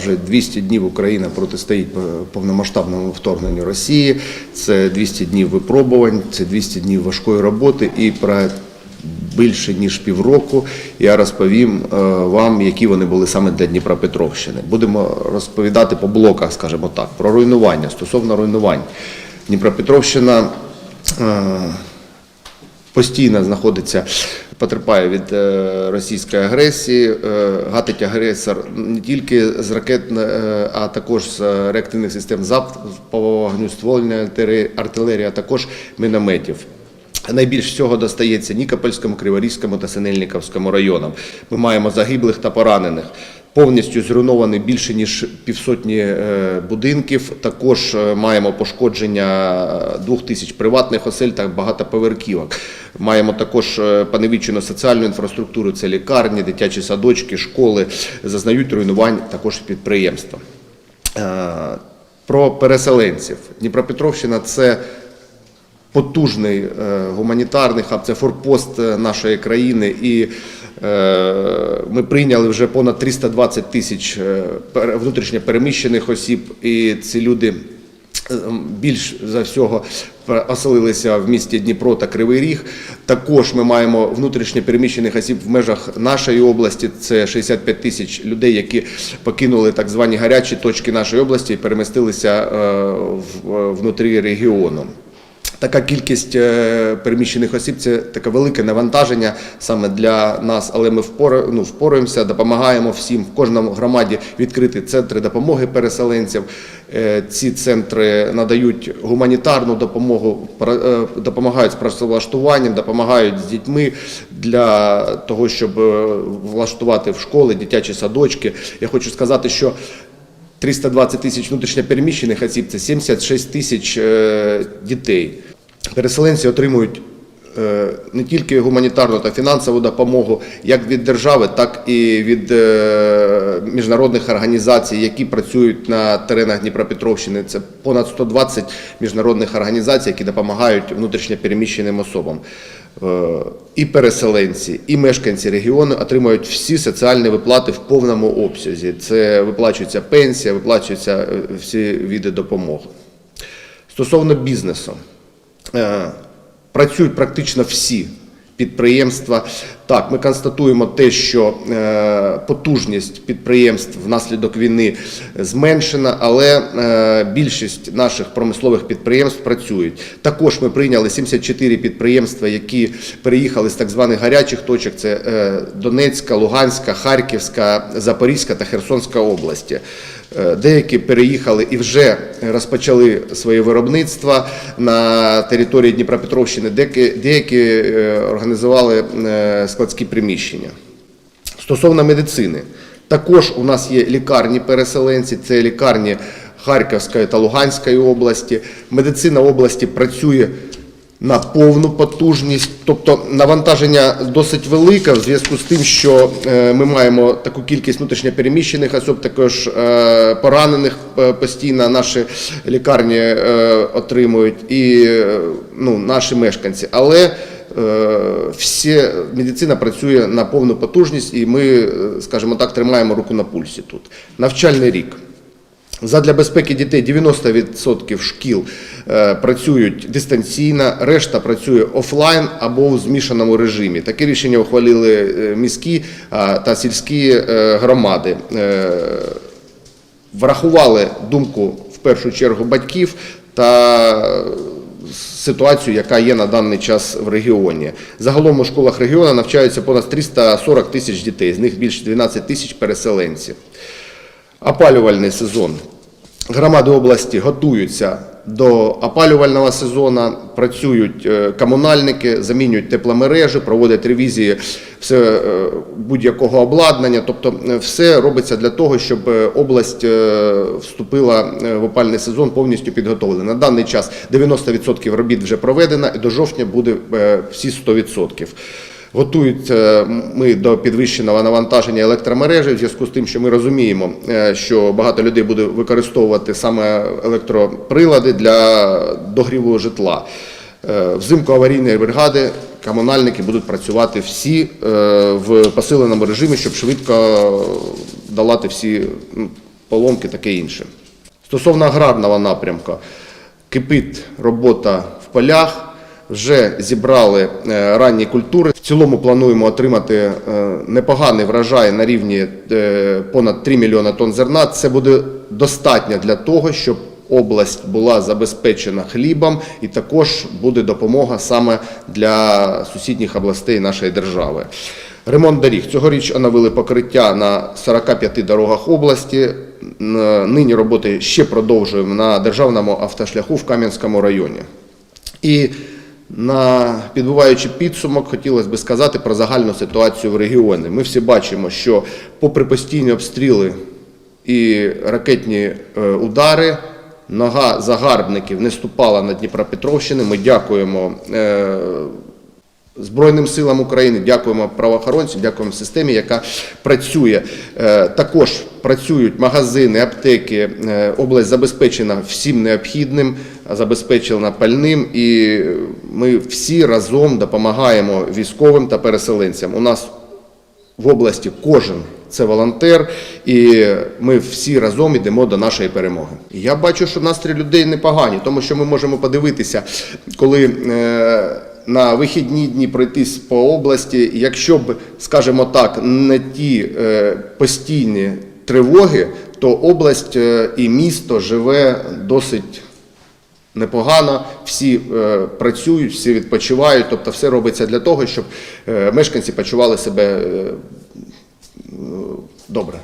Вже 200 днів Україна протистоїть е, повномасштабному вторгненню Росії. Це 200 днів випробувань, це 200 днів важкої роботи. І про більше ніж півроку я розповім е, вам, які вони були саме для Дніпропетровщини. Будемо розповідати по блоках, скажімо так, про руйнування стосовно руйнувань. Дніпропетровщина. е, постійно знаходиться, потерпає від е, російської агресії, е, гатить агресор не тільки з ракет, е, а також з реактивних систем залпового вогню, ствольної артилерії- а також мінометів. Найбільш всього достається Нікопольському, Криворізькому та Синельниковському районам. Ми маємо загиблих та поранених. Повністю зруйновані більше ніж півсотні е, будинків. Також е, маємо пошкодження двох тисяч приватних осель та багатоповерхівок. Маємо також е, поневічену соціальну інфраструктуру. Це лікарні, дитячі садочки, школи зазнають руйнувань також підприємства. Про переселенців. Дніпропетровщина це потужний гуманітарний хаб, це форпост нашої країни. І ми прийняли вже понад 320 тисяч е, внутрішньо переміщених осіб, і ці люди. е, Більш за всього оселилися в місті Дніпро та Кривий Ріг. Також ми маємо внутрішньо переміщених осіб в межах нашої області. Це 65 тисяч людей, які покинули так звані гарячі точки нашої області і перемістилися е, внутрі регіону. Така кількість е, переміщених осіб це таке велике навантаження саме для нас, але ми впора, ну, впораємося, допомагаємо всім в кожному громаді відкрити центри допомоги переселенців. Е, Ці центри надають гуманітарну допомогу, е, допомагають з працевлаштуванням, допомагають з дітьми для того, щоб влаштувати в школи дитячі садочки. Я хочу сказати, що 320 тисяч внутрішньопереміщених осіб це 76 тисяч дітей. Переселенці отримують е, не тільки гуманітарну та фінансову допомогу як від держави, так і від е, міжнародних організацій, які працюють на теренах Дніпропетровщини. Це понад 120 міжнародних організацій, які допомагають внутрішньопереміщеним особам. Е, І переселенці, і мешканці регіону отримують всі соціальні виплати в повному обсязі. Це виплачується пенсія, виплачуються всі види допомоги. Стосовно бізнесу, працюють практично всі підприємства. Так, ми констатуємо те, що е, потужність підприємств внаслідок війни зменшена, але е, більшість наших промислових підприємств працюють. Також ми прийняли 74 підприємства, які переїхали з так званих гарячих точок. Це е, Донецька, Луганська, Харківська, Запорізька та Херсонська області. Е, Деякі переїхали і вже розпочали своє виробництво на території Дніпропетровщини, деякі, е, організували е, складські приміщення. Стосовно медицини, також у нас є лікарні переселенці, це лікарні Харківської та Луганської області. Медицина області працює на повну потужність, тобто навантаження досить велике в зв'язку з тим, що е, ми маємо таку кількість внутрішньопереміщених осіб, також е, поранених е, постійно наші лікарні отримують і ну, наші мешканці. Але всі медицина працює на повну потужність, і ми, скажімо так, тримаємо руку на пульсі тут. Навчальний рік. Задля безпеки дітей 90% шкіл е, працюють дистанційно, решта працює офлайн або в змішаному режимі. Таке рішення ухвалили е, міські та сільські е, громади. Врахували думку в першу чергу батьків та ситуацію, яка є на даний час в регіоні. Загалом у школах регіону навчаються понад 340 тисяч дітей, з них більше 12 тисяч переселенців. Опалювальний сезон. Громади області готуються до опалювального сезону, працюють е, комунальники, замінюють тепломережі, проводять ревізії е, будь-якого обладнання. Тобто е, все робиться для того, щоб область вступила в опальний сезон повністю підготовлена. На даний час 90% робіт вже проведено, і до жовтня буде всі 100%. Готуються ми до підвищеного навантаження електромережі в зв'язку з тим, що ми розуміємо, е, що багато людей буде використовувати саме електроприлади для догріву житла. Е, Взимку аварійної бригади комунальники будуть працювати всі е, в посиленому режимі, щоб швидко долати всі поломки, таке інше. Стосовно аграрного напрямку, кипить робота в полях. Вже зібрали е, ранні культури. В цілому плануємо отримати е, непоганий врожай на рівні е, понад 3 мільйони тонн зерна. Це буде достатньо для того, щоб область була забезпечена хлібом, і також буде допомога саме для сусідніх областей нашої держави. Ремонт доріг. Цьогоріч оновили покриття на 45 дорогах області. Нині роботи ще продовжуємо на державному автошляху в Кам'янському районі. І на підбиваючи підсумок, хотілося б сказати про загальну ситуацію в регіоні. Ми всі бачимо, що попри постійні обстріли і ракетні е, удари, нога загарбників не ступала на Дніпропетровщини. Ми дякуємо. Збройним силам України, дякуємо правоохоронцям, дякуємо системі, яка працює. Е, Також працюють магазини, аптеки. Е, Область забезпечена всім необхідним, забезпечена пальним, і ми всі разом допомагаємо військовим та переселенцям. У нас в області кожен це волонтер, і ми всі разом йдемо до нашої перемоги. Я бачу, що настрій людей непогані, тому що ми можемо подивитися, коли е, на вихідні дні пройтись по області, якщо б, скажімо так, не ті е, постійні тривоги, то область е, і місто живе досить непогано, всі е, працюють, всі відпочивають, тобто все робиться для того, щоб е, мешканці почували себе е, добре.